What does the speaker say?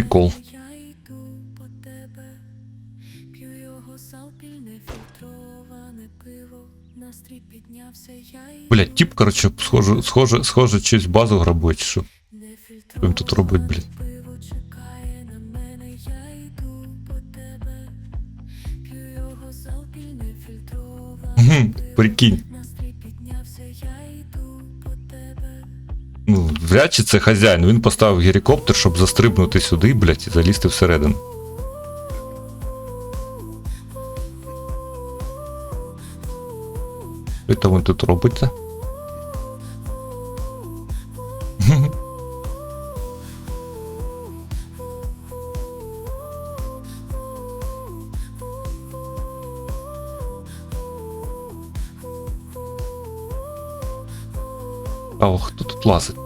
Прикол. Блять, тип, короче, схоже, схоже, схоже, щось базу грабує, чи що. Що він тут робить, блядь? пиво вряд чи це хазяїн. Він поставив гелікоптер, щоб застрибнути сюди, блять, і залізти всередину. Що там він тут робиться? А хто тут лазить?